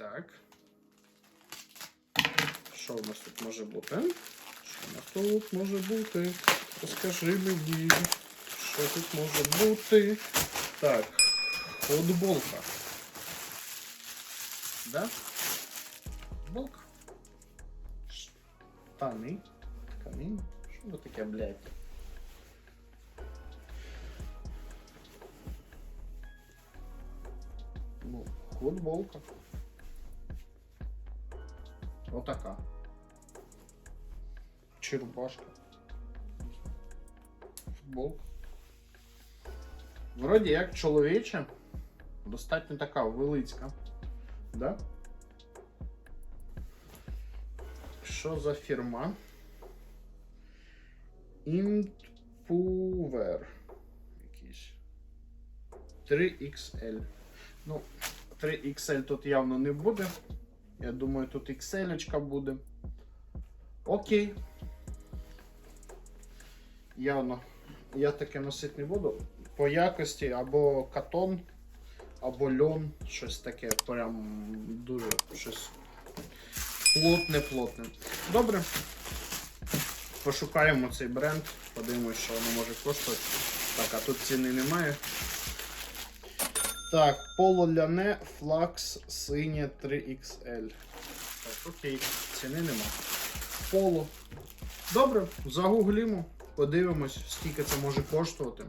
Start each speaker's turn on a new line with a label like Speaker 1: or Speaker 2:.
Speaker 1: Так. Що у нас тут може бути? Що у нас тут може бути? Розкажи мені, що тут може бути? Так, футболка. Да? Футболка. Штани. Тканин. Що це таке, блядь? Ну, футболка. Отака. Чи рубашка. Футболка. Вроді як чоловіча. Достатньо така велицька. Да? Що за фірма? Impuver. Якийсь. 3XL. Ну, 3XL тут явно не буде. Я думаю, тут XL буде. Окей. Явно. Я таке носити не буду. По якості або катон, або льон, щось таке, прям дуже щось плотне-плотне. Добре. Пошукаємо цей бренд, подивимось, що воно може коштувати. Так, а тут ціни немає. Так, поло ляне, флакс, синє 3XL. Так, окей, ціни нема. Поло. Добре, загуглімо, подивимось, скільки це може коштувати.